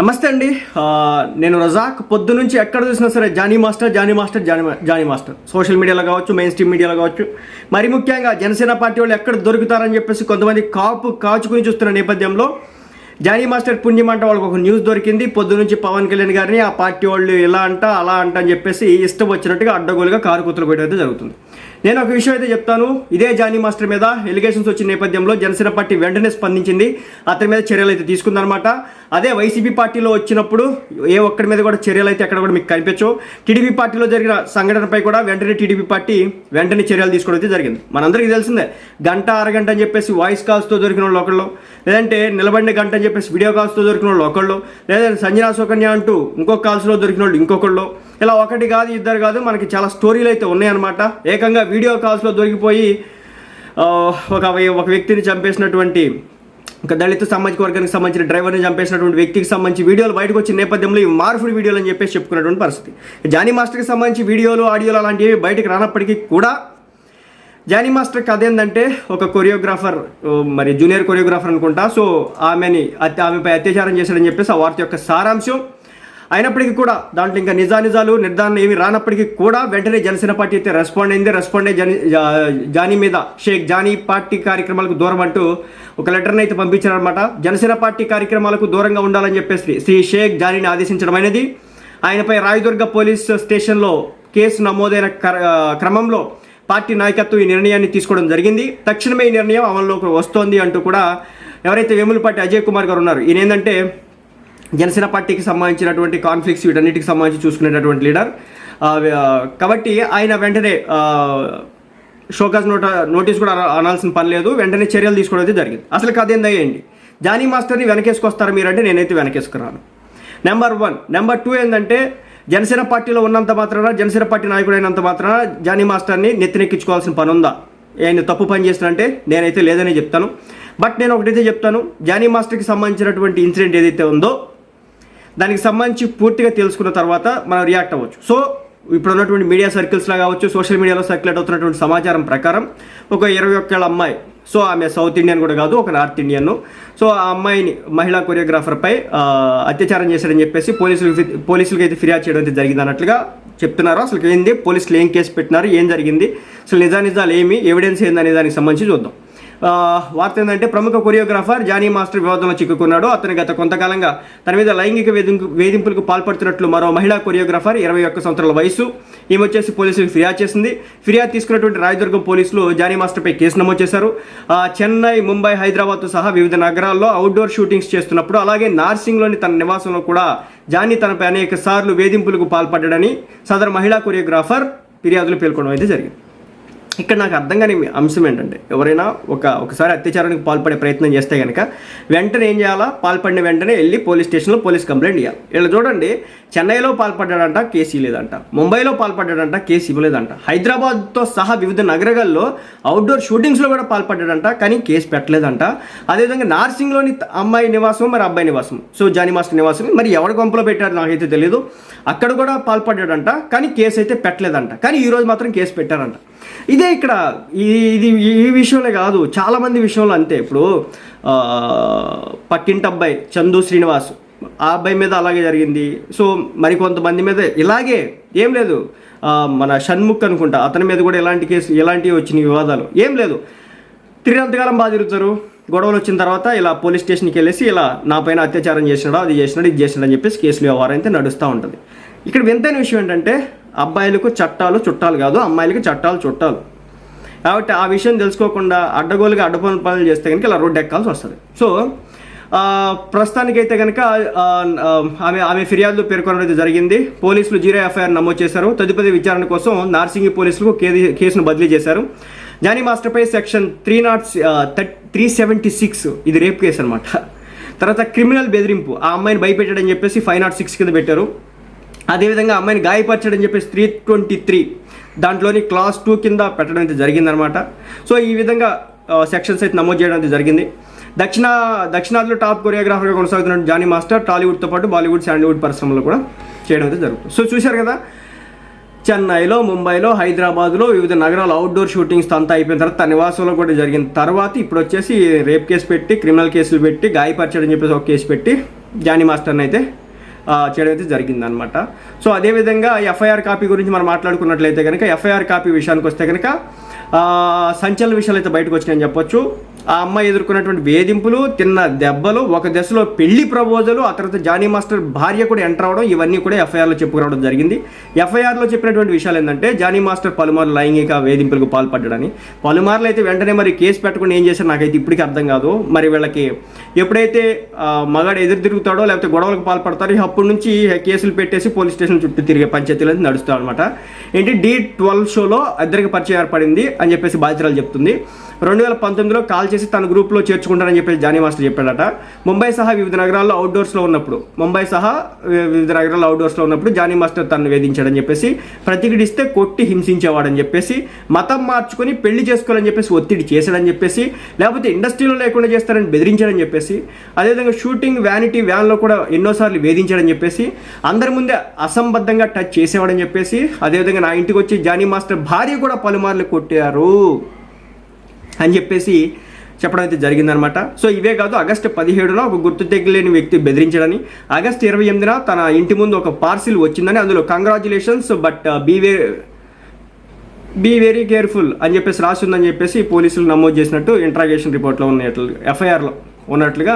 నమస్తే అండి. నేను రజాక్. పొద్దు నుంచి ఎక్కడ చూసినా సరే Jani master Jani master Jani Jani master. Social మీడియాలో కావచ్చు మెయిన్ స్ట్రీమ్ మీడియాలో కావచ్చు. మరి ముఖ్యంగా జనసేన పార్టీ వాళ్ళు ఎక్కడ దొరుకుతారని చెప్పేసి కొంతమంది కాపు కాచుకుని చూస్తున్న నేపథ్యంలో జానీ మాస్టర్ పుణ్యం వాళ్ళకి ఒక న్యూస్ దొరికింది. పొద్దు నుంచి పవన్ కళ్యాణ్ గారిని ఆ పార్టీ వాళ్ళు ఇలా అంట అలా అంట అని చెప్పేసి ఇష్టం వచ్చినట్టుగా అడ్డగోలుగా కారు కూతురు కొట్టడం అయితే జరుగుతుంది. నేను ఒక విషయం అయితే చెప్తాను. ఇదే జానీ మాస్టర్ మీద ఎలిగేషన్స్ వచ్చిన నేపథ్యంలో జనసేన పార్టీ వెంటనే స్పందించింది. అతని మీద చర్యలు అయితే తీసుకుందనమాట అదే వైసీపీ పార్టీలో వచ్చినప్పుడు ఏ ఒక్కడి మీద కూడా చర్యలు అయితే ఎక్కడ కూడా మీకు కనిపించవు. టీడీపీ పార్టీలో జరిగిన సంఘటనపై కూడా వెంటనే టీడీపీ పార్టీ వెంటనే చర్యలు తీసుకోవడం అయితే జరిగింది. మనందరికీ తెలిసిందే గంట అరగంట అని చెప్పేసి వాయిస్ కాల్స్తో దొరికిన వాళ్ళు ఒకళ్ళు లేదంటే నిలబడిన గంట అని చెప్పేసి వీడియో కాల్స్తో దొరికిన వాళ్ళు ఒకళ్ళు లేదంటే సంజనా సుకన్య అంటూ ఇంకొక కాల్స్లో దొరికిన వాళ్ళు ఇంకొకళ్ళు. ఇలా ఒకటి కాదు ఇద్దరు కాదు మనకి చాలా స్టోరీలు అయితే ఉన్నాయన్నమాట. ఏకంగా వీడియో కాల్స్లో దొరికిపోయి ఒక ఒక వ్యక్తిని చంపేసినటువంటి ఒక దళిత సామాజిక వర్గానికి సంబంధించిన డ్రైవర్ని చంపేసినటువంటి వ్యక్తికి సంబంధించి వీడియోలు బయటకు వచ్చిన నేపథ్యంలో ఈ మార్ఫుడ్ వీడియోలు అని చెప్పేసి చెప్పుకున్నటువంటి పరిస్థితి. జానీ మాస్టర్కి సంబంధించి వీడియోలు ఆడియోలు అలాంటివి బయటకు రానప్పటికీ కూడా జానీ మాస్టర్ కథ ఏంటంటే ఒక కొరియోగ్రాఫర్ మరి జూనియర్ కొరియోగ్రాఫర్ అనుకుంటా. సో ఆమెని ఆమెపై అత్యాచారం చేశాడని చెప్పేసి ఆ వార్త యొక్క సారాంశం. అయినప్పటికీ కూడా దాంట్లో ఇంకా నిజానిజాలు నిర్ధారణ ఏమి రానప్పటికీ కూడా వెంటనే జనసేన పార్టీ అయితే రెస్పాండ్ అయింది. రెస్పాండ్ అయ్యి జానీ మీద షేక్ జానీ పార్టీ కార్యక్రమాలకు దూరం అంటూ ఒక లెటర్ని అయితే పంపించారనమాట జనసేన పార్టీ కార్యక్రమాలకు దూరంగా ఉండాలని చెప్పేసి శ్రీ షేక్ జానీని ఆదేశించడం అనేది ఆయనపై రాయదుర్గ పోలీస్ స్టేషన్లో కేసు నమోదైన క్ర- క్రమంలో పార్టీ నాయకత్వం ఈ నిర్ణయాన్ని తీసుకోవడం జరిగింది. తక్షణమే ఈ నిర్ణయం అమల్లోకి వస్తోంది అంటూ కూడా ఎవరైతే వేములపాటి అజయ్ కుమార్ గారు ఉన్నారు ఈయన ఏంటంటే జనసేన పార్టీకి సంబంధించినటువంటి కాన్ఫ్లిక్ట్స్ వీటన్నిటికి సంబంధించి చూసుకునేటటువంటి లీడర్ కాబట్టి ఆయన వెంటనే షోకాస్ షోకాజ్ నోట నోటీస్ కూడా అనాల్సిన పని లేదు. వెంటనే చర్యలు తీసుకోవడం అయితే జరిగింది. అసలు కథ ఏందయ్యండి జానీ మాస్టర్ని వెనకేసుకొస్తారు మీరంటే నేనైతే వెనకేసుకున్నాను నెంబర్ వన్ నెంబర్ టూ ఏంటంటే జనసేన పార్టీలో ఉన్నంత మాత్రాన జనసేన పార్టీ నాయకుడు అయినంత మాత్రాన జానీ మాస్టర్ని నెత్తినెక్కించుకోవాల్సిన పని ఉందా ఆయన తప్పు పని చేస్తానంటే నేనైతే లేదని చెప్తాను. బట్ నేను ఒకటైతే చెప్తాను జానీ మాస్టర్కి సంబంధించినటువంటి ఇన్సిడెంట్ ఏదైతే ఉందో దానికి సంబంధించి పూర్తిగా తెలుసుకున్న తర్వాత మనం రియాక్ట్ అవ్వచ్చు. సో ఇప్పుడు ఉన్నటువంటి మీడియా సర్కిల్స్లో కావచ్చు సోషల్ మీడియాలో సర్క్యులేట్ అవుతున్నటువంటి సమాచారం ప్రకారం ఒక ఇరవై ఒక్కేళ్ళ అమ్మాయి సో ఆమె సౌత్ ఇండియన్ కూడా కాదు ఒక నార్త్ ఇండియన్ సో ఆ అమ్మాయిని మహిళా కొరియోగ్రాఫర్పై అత్యాచారం చేశాడని చెప్పేసి పోలీసులు పోలీసులకి అయితే ఫిర్యాదు చేయడం అయితే జరిగింది అన్నట్లుగా చెప్తున్నారు. అసలు ఏంది? పోలీసులు ఏం కేసు పెట్టినారు? ఏం జరిగింది? అసలు నిజానిజాలు ఏమి? ఎవిడెన్స్ ఏందనే దానికి సంబంధించి చూద్దాం. వార్త ఏంటంటే ప్రముఖ కొరియోగ్రాఫర్ జానీ మాస్టర్ వివాదంలో చిక్కుకున్నాడు. అతను గత కొంతకాలంగా తన మీద లైంగిక వేధింపు వేధింపులకు పాల్పడుతున్నట్లు మరో మహిళా కొరియోగ్రాఫర్ ఇరవై ఒక్క సంవత్సరాల వయసు. ఈమె వచ్చేసి పోలీసులకు ఫిర్యాదు చేసింది. ఫిర్యాదు తీసుకున్నటువంటి రాయదుర్గం పోలీసులు జానీ మాస్టర్పై కేసు నమోదు చేశారు. చెన్నై ముంబై హైదరాబాద్తో సహా వివిధ నగరాల్లో అవుట్డోర్ షూటింగ్స్ చేస్తున్నప్పుడు అలాగే నార్సింగ్లోని తన నివాసంలో కూడా జానీ తనపై అనేక సార్లు వేధింపులకు పాల్పడ్డాడని సదరు మహిళా కొరియోగ్రాఫర్ ఫిర్యాదులు పేర్కొనడం అయితే జరిగింది. ఇక్కడ నాకు అర్థం కాని అంశం ఏంటంటే ఎవరైనా ఒక ఒకసారి అత్యాచారానికి పాల్పడే ప్రయత్నం చేస్తే కనుక వెంటనే ఏం చేయాలా? పాల్పడిన వెంటనే వెళ్ళి పోలీస్ స్టేషన్లో పోలీస్ కంప్లైంట్ ఇవ్వాలి ఇలా చూడండి చెన్నైలో పాల్పడ్డాడంట కేసు ఇవ్వలేదంట. ముంబైలో పాల్పడ్డాడంట కేసు ఇవ్వలేదంట. హైదరాబాద్తో సహా వివిధ నగరాల్లో అవుట్డోర్ షూటింగ్స్లో కూడా పాల్పడ్డాడంట కానీ కేసు పెట్టలేదంట. అదేవిధంగా నార్సింగ్లోని అమ్మాయి నివాసం మరి అబ్బాయి నివాసం సో జానీ మాస్టర్ నివాసం మరి ఎవరి కొంపలో పెట్టారు నాకైతే తెలియదు అక్కడ కూడా పాల్పడ్డాడంట కానీ కేసు అయితే పెట్టలేదంట. కానీ ఈ రోజు మాత్రం కేసు పెట్టారంట. ఇదే ఇక్కడ ఈ ఇది ఈ విషయంలో కాదు చాలామంది విషయంలో అంతే. ఇప్పుడు పక్కింటి అబ్బాయి చందు శ్రీనివాస్ ఆ అబ్బాయి మీద అలాగే జరిగింది. సో మరి కొంతమంది మీద ఇలాగే ఏం లేదు. మన షణ్ముఖ్ అనుకుంటా అతని మీద కూడా ఎలాంటి కేసు ఎలాంటివి వచ్చిన వివాదాలు? ఏం లేదు. తిరిగినంతకాలం బాగా తిరుగుతారు. గొడవలు వచ్చిన తర్వాత ఇలా పోలీస్ స్టేషన్కి వెళ్ళేసి ఇలా నా పైన అత్యాచారం చేసినాడు అది చేసినాడు ఇది చేసినాడు అని చెప్పేసి కేసులు వ్యవహారం అయితే నడుస్తూ ఉంటుంది. ఇక్కడ వింతైన విషయం ఏంటంటే అబ్బాయిలకు చట్టాలు చుట్టాలు కాదు అమ్మాయిలకు చట్టాలు చుట్టాలు. కాబట్టి ఆ విషయం తెలుసుకోకుండా అడ్డగోలుగా అడ్డపనులు పనులు చేస్తే కనుక ఇలా రోడ్డు ఎక్కాల్సి వస్తుంది. సో ప్రస్తుతానికైతే కనుక ఆమె ఆమె ఫిర్యాదులు పేర్కొనడం జరిగింది. పోలీసులు జీరో ఎఫ్ఐఆర్ నమోదు చేశారు. తదుపరి విచారణ కోసం నార్సింగి పోలీసులకు కేసును బదిలీ చేశారు. Jani మాస్టర్పై section three not three seventy six ఇది రేప్ కేసు అనమాట తర్వాత క్రిమినల్ బెదిరింపు. ఆ అమ్మాయిని భయపెట్టాడని చెప్పేసి ఫైవ్ నాట్ సిక్స్ కింద పెట్టారు. అదేవిధంగా అమ్మాయిని గాయపరచడని చెప్పేసి త్రీ ట్వంటీ త్రీ. దాంట్లోని క్లాస్ టూ కింద పెట్టడం అయితే జరిగిందనమాట సో ఈ విధంగా సెక్షన్స్ అయితే నమోదు చేయడం అయితే జరిగింది. దక్షిణ దక్షిణాదిలో టాప్ కొరియోగ్రాఫర్గా కొనసాగుతున్న జానీ మాస్టర్ టాలీవుడ్తో పాటు బాలీవుడ్ శాండీవుడ్ పరిశ్రమలో కూడా చేయడం అయితే జరుగుతుంది. సో చూశారు కదా చెన్నైలో ముంబైలో హైదరాబాద్లో వివిధ నగరాల అవుట్డోర్ షూటింగ్స్ అంతా అయిపోయిన తర్వాత తన నివాసంలో కూడా జరిగిన తర్వాత ఇప్పుడు వచ్చేసి రేప్ కేసు పెట్టి క్రిమినల్ కేసులు పెట్టి గాయపరచడని చెప్పేసి ఒక కేసు పెట్టి జానీ మాస్టర్ని అయితే చేయడం అయితే జరిగిందనమాట సో అదేవిధంగా ఎఫ్ఐఆర్ కాపీ గురించి మనం మాట్లాడుకున్నట్లయితే కనుక ఎఫ్ఐఆర్ కాపీ విషయానికి వస్తే కనుక సంచలన విషయాలు అయితే బయటకు వచ్చినాయని చెప్పొచ్చు. ఆ అమ్మాయి ఎదుర్కొన్నటువంటి వేధింపులు తిన్న దెబ్బలు ఒక దశలో పెళ్ళి ప్రపోజలు ఆ తర్వాత జానీ మాస్టర్ భార్య కూడా ఎంటర్ అవడం ఇవన్నీ కూడా ఎఫ్ఐఆర్లో చెప్పుకురావడం జరిగింది. ఎఫ్ఐఆర్లో చెప్పినటువంటి విషయాలు ఏంటంటే జానీ మాస్టర్ పలుమార్లు లైంగిక వేధింపులకు పాల్పడ్డాడని. పలుమార్లు అయితే వెంటనే మరి కేసు పెట్టకుండా ఏం చేశారు నాకైతే ఇప్పటికీ అర్థం కాదు. మరి వీళ్ళకి ఎప్పుడైతే మగాడు ఎదురు తిరుగుతాడో లేకపోతే గొడవలకు పాల్పడతారో అప్పటి నుంచి కేసులు పెట్టేసి పోలీస్ స్టేషన్ చుట్టూ తిరిగే పంచాయతీలు అయితే అనమాట ఏంటి డి ట్వెల్వ్ షోలో ఇద్దరికి పరిచయం ఏర్పడింది అని చెప్పేసి బాధితురాలు చెప్తుంది. రెండు వేల పంతొమ్మిదిలో కాల్ చేసి తన గ్రూప్లో చేర్చుకుంటానని చెప్పేసి జానీ మాస్టర్ చెప్పాడట. ముంబై సహా వివిధ నగరాల్లో అవుట్డోర్స్లో ఉన్నప్పుడు ముంబై సహా వివిధ నగరాల్లో అవుట్డోర్స్లో ఉన్నప్పుడు జానీ మాస్టర్ తనను వేధించాడని చెప్పేసి ప్రతిఘటిస్తే కొట్టి హింసించేవాడని చెప్పేసి మతం మార్చుకొని పెళ్ళి చేసుకోవాలని చెప్పేసి ఒత్తిడి చేశాడని చెప్పేసి లేకపోతే ఇండస్ట్రీలో లేకుండా చేస్తారని బెదిరించాడని చెప్పేసి అదేవిధంగా షూటింగ్ వ్యానిటీ వ్యాన్లో కూడా ఎన్నోసార్లు వేధించాడని చెప్పేసి అందరి ముందే అసంబద్ధంగా టచ్ చేసేవాడని చెప్పేసి అదేవిధంగా నా ఇంటికి వచ్చి జానీ మాస్టర్ భార్య కూడా పలుమార్లు కొట్టారు అని చెప్పేసి చెప్పడం అయితే జరిగిందనమాట. సో ఇవే కాదు ఆగస్టు పదిహేడున ఒక గుర్తు తెగలేని వ్యక్తి బెదిరించడని ఆగస్టు ఇరవై ఎనిమిదిన తన ఇంటి ముందు ఒక పార్సిల్ వచ్చిందని అందులో congratulations but beware be very careful అని చెప్పేసి రాసి ఉందని చెప్పేసి పోలీసులు నమోదు చేసినట్టు ఇంట్రాగేషన్ రిపోర్ట్లో ఉన్నట్లు ఎఫ్ఐఆర్లో ఉన్నట్లుగా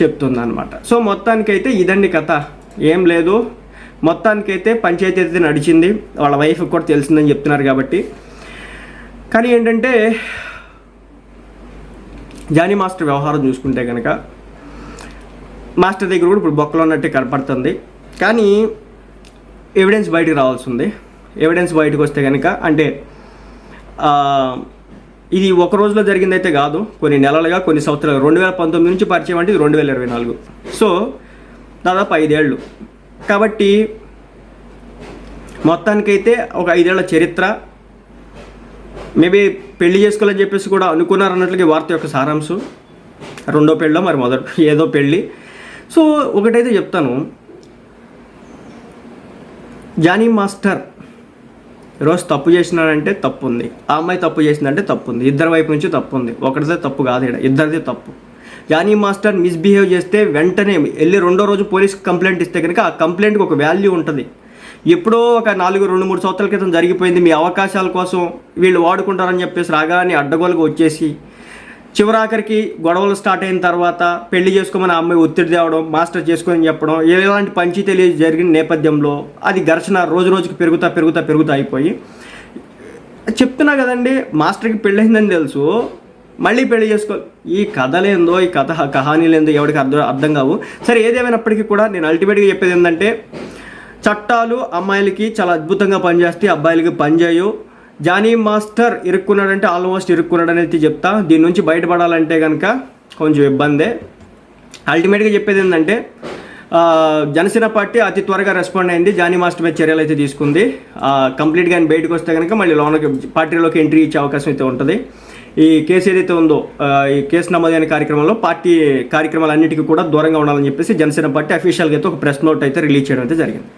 చెప్తుందన్నమాట సో మొత్తానికైతే ఇదండి కథ. ఏం లేదు. మొత్తానికైతే పంచాయతీ అయితే నడిచింది. వాళ్ళ వైఫ్ కూడా తెలిసిందని చెప్తున్నారు కాబట్టి. కానీ ఏంటంటే జానీ మాస్టర్ వ్యవహారం చూసుకుంటే కనుక మాస్టర్ దగ్గర కూడా ఇప్పుడు బొక్కలో ఉన్నట్టే కనపడుతుంది. కానీ ఎవిడెన్స్ బయటకు రావాల్సి ఉంది. ఎవిడెన్స్ బయటకు వస్తే కనుక అంటే ఇది ఒక రోజులో జరిగిందైతే కాదు కొన్ని నెలలుగా కొన్ని సంవత్సరాలు రెండు వేల పంతొమ్మిది నుంచి పరిచయం అంటే రెండు వేల ఇరవై నాలుగు. సో దాదాపు ఐదేళ్ళు. కాబట్టి మొత్తానికైతే ఒక ఐదేళ్ళ చరిత్ర మేబీ పెళ్ళి చేసుకోవాలని చెప్పేసి కూడా అనుకున్నారు అన్నట్లుగా వార్త యొక్క సారాంశం. రెండో పెళ్ళో మరి మొదటి ఏదో పెళ్ళి. సో ఒకటైతే చెప్తాను. జానీ మాస్టర్ రోజు తప్పు చేసినాడంటే తప్పు ఉంది ఆ అమ్మాయి తప్పు చేసిందంటే తప్పు ఉంది ఇద్దరి వైపు నుంచి తప్పు ఉంది ఒకటిదే తప్పు కాదు ఈడ. ఇద్దరిదే తప్పు. జానీ మాస్టర్ మిస్బిహేవ్ చేస్తే వెంటనే వెళ్ళి రెండో రోజు పోలీస్ కంప్లైంట్ ఇస్తే కనుక ఆ కంప్లైంట్కి ఒక వాల్యూ ఉంటుంది. ఎప్పుడో ఒక నాలుగు రెండు మూడు సంవత్సరాల క్రితం జరిగిపోయింది. మీ అవకాశాల కోసం వీళ్ళు వాడుకుంటారని చెప్పేసి రాగానే అడ్డగోలుగా వచ్చేసి చివరాఖరికి గొడవలు స్టార్ట్ అయిన తర్వాత పెళ్ళి చేసుకోమని అమ్మాయి ఒత్తిడి తేవడం మాస్టర్ చేసుకొని చెప్పడం ఎలాంటి పంచి తెలియ జరిగిన నేపథ్యంలో అది ఘర్షణ రోజు రోజుకి పెరుగుతా పెరుగుతా పెరుగుతా అయిపోయి చెప్తున్నా కదండి మాస్టర్కి పెళ్ళయిందని తెలుసు. మళ్ళీ పెళ్ళి చేసుకో ఈ కథలేందో ఈ కథ కహానీలేందో ఎవరికి అర్థం అర్థం కావు. సరే ఏదేమైనప్పటికీ కూడా నేను అల్టిమేట్గా చెప్పేది ఏంటంటే చట్టాలు అమ్మాయిలకి చాలా అద్భుతంగా పనిచేస్తాయి అబ్బాయిలకి పనిచేయవు. జానీ మాస్టర్ ఇరుక్కున్నాడంటే ఆల్మోస్ట్ ఇరుక్కున్నాడు అనేది చెప్తా. దీని నుంచి బయటపడాలంటే కనుక కొంచెం ఇబ్బందే. అల్టిమేట్గా చెప్పేది ఏంటంటే జనసేన పార్టీ అతి త్వరగా రెస్పాండ్ అయింది. జానీ మాస్టర్ మీద చర్యలు అయితే తీసుకుంది. కంప్లీట్గా ఆయన బయటకు వస్తే కనుక మళ్ళీ లోనకి పార్టీలోకి ఎంట్రీ ఇచ్చే అవకాశం అయితే ఉంటుంది. ఈ కేసు ఏదైతే ఉందో ఈ కేసు నమోదైన కార్యక్రమంలో పార్టీ కార్యక్రమాలన్నిటికీ కూడా దూరంగా ఉండాలని చెప్పేసి జనసేన పార్టీ అఫీషియల్గా అయితే ఒక ప్రెస్ నోట్ అయితే రిలీజ్ చేయడం అయితే జరిగింది.